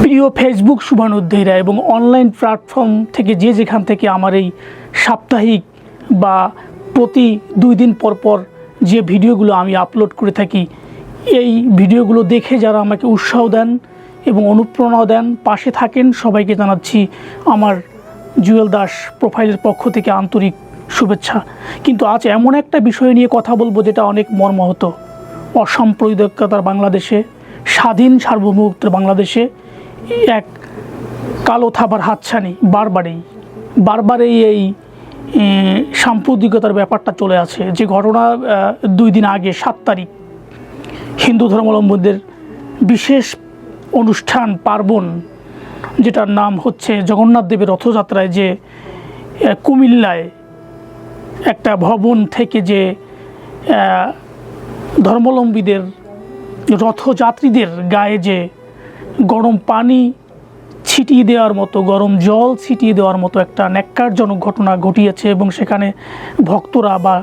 প্রিয় ফেসবুক শুভানুধ্যায়ীরা এবং online platform থেকে যে যেখান থেকে আমার এই সাপ্তাহিক বা প্রতি দুই দিন পর পর যে ভিডিওগুলো আমি আপলোড করে থাকি, এই ভিডিওগুলো দেখে যারা আমাকে উৎসাহ দেন এবং অনুপ্রেরণা দেন, পাশে থাকেন, সবাইকে জানাচ্ছি আমার জুয়েল দাস প্রোফাইলের পক্ষ থেকে আন্তরিক শুভেচ্ছা। কিন্তু আজ এমন একটা বিষয় নিয়ে কথা বলব যেটা অনেক মর্মাহত। অসাম্প্রদায়িকতার বাংলাদেশে স্বাধীন সার্বভৌমত্বের বাংলাদেশে এক কালো থাবার হাতছানি বারবারেই বারবারেই এই এ, সাম্প্রদায়িকতার ব্যাপারটা চলে আছে। যে ঘটনা দুই দিন আগে সাত তারিখ হিন্দু ধর্মাবলম্বীদের বিশেষ অনুষ্ঠান পার্বণ যেটার নাম হচ্ছে জগন্নাথ দেবের রথযাত্রায় যে কুমিল্লায় একটা ভবন থেকে যে ধর্মাবলম্বীদের রথযাত্রীদের গায়ে যে গরম পানি ছিটিয়ে দেওয়ার মতো, গরম জল ছিটিয়ে দেওয়ার মতো একটা ন্যাক্কারজনক ঘটনা ঘটিয়েছে এবং সেখানে ভক্তরা বা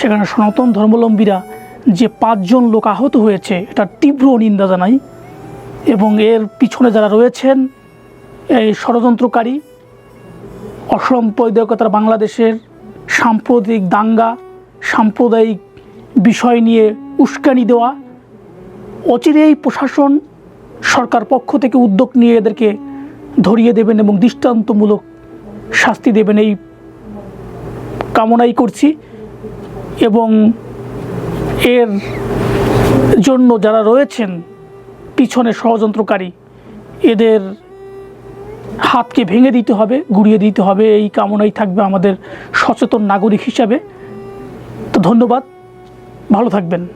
সেখানে সনাতন ধর্মাবলম্বীরা যে পাঁচজন লোক আহত হয়েছে, এটা তীব্র নিন্দা জানাই এবং এর পিছনে যারা রয়েছেন, এই ষড়যন্ত্রকারী অসাম্প্রদায়িকতার বাংলাদেশের সাম্প্রদায়িক দাঙ্গা, সাম্প্রদায়িক বিষয় নিয়ে উস্কানি দেওয়া অচিরেই প্রশাসন সরকার পক্ষ থেকে উদ্যোগ নিয়ে এদেরকে ধরিয়ে দেবেন এবং দৃষ্টান্তমূলক শাস্তি দেবেন এই কামনাই করছি। এবং এর জন্য যারা রয়েছেন পিছনে ষড়যন্ত্রকারী, এদের হাতকে ভেঙে দিতে হবে, গুড়িয়ে দিতে হবে। এই কামনাই থাকবে আমাদের সচেতন নাগরিক হিসাবে। তো ধন্যবাদ। ভালো থাকবেন।